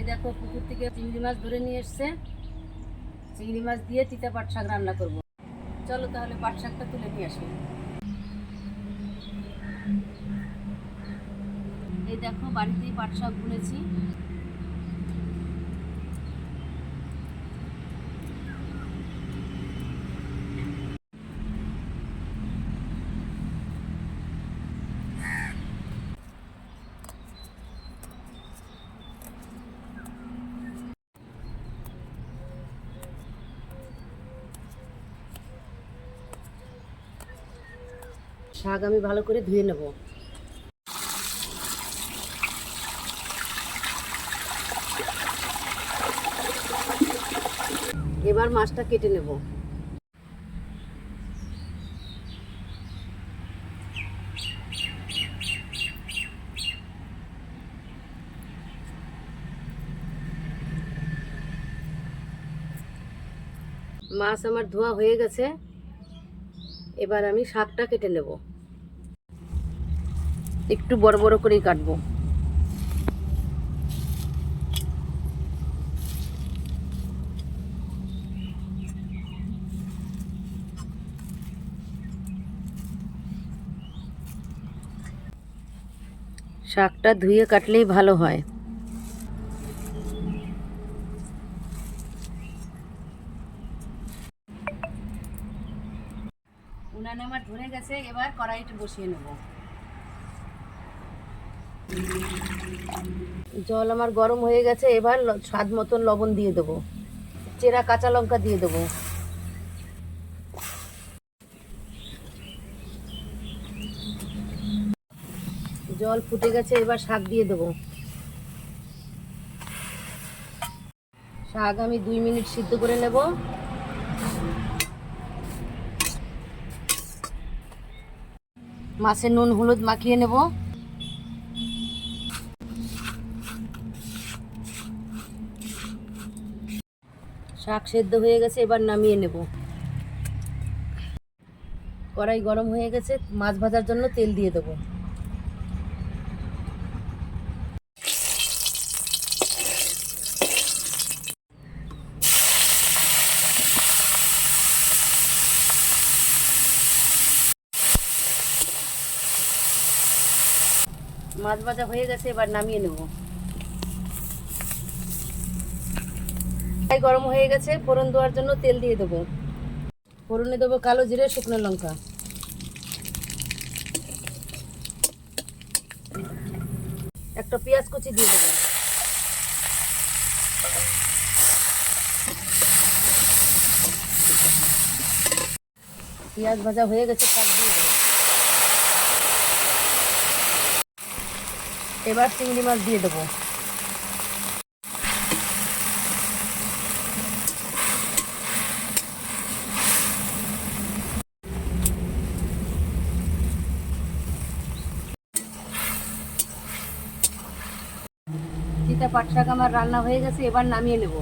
এই দেখো পুকুর থেকে চিংড়ি মাছ ধরে নিয়ে এসছে। চিংড়ি মাছ দিয়ে তিতা পাট শাক রান্না করব। চলো তাহলে পাট শাকটা তুলে নিয়ে আসি। এই দেখো বাড়িতেই পাট শাক বুনেছি। শাক আমি ভালো করে ধুয়ে নেব। এবার মাছটা কেটে নেব। মাছ আমার ধোয়া হয়ে গেছে। এবার আমি শাকটা কেটে নেব। একটু বড় বড় করেই কাটবো। শাকটা ধুয়ে কাটলেই ভালো হয়। উনানে আমার ধরে গেছে, এবার কড়াইটা বসিয়ে নেব। জল আমার গরম হয়ে গেছে, এবার স্বাদ মতন লবণ দিয়ে দেবো। চেরা কাঁচা লঙ্কা দিয়ে দেবো। জল ফুটে গেছে, এবার শাক দিয়ে দেবো। শাক আমি দুই মিনিট সিদ্ধ করে নেব। মাছের নুন, হলুদ মাখিয়ে নেব। শাক সেদ্ধ হয়ে গেছে, এবার নামিয়ে নেব। কড়াই গরম হয়ে গেছে, মাছ ভাজার জন্য তেল দিয়ে দেবো। মাছ ভাজা হয়ে গেছে, এবার নামিয়ে নেব। গরম হয়ে গেছে, ফোড়ন দেওয়ার জন্য তেল দিয়ে দেবো। ফোড়নে দেবো কালো জিরে, শুকনো লঙ্কা। একটা পেঁয়াজ কুচি দিয়ে দেবো। পেঁয়াজ ভাজা হয়ে গেছে শাক দিয়ে দেবো। এবার চিংড়ি মাছ দিয়ে দেবো। পাট শাক আমার রান্না হয়ে গেছে এবার নামিয়ে নেব।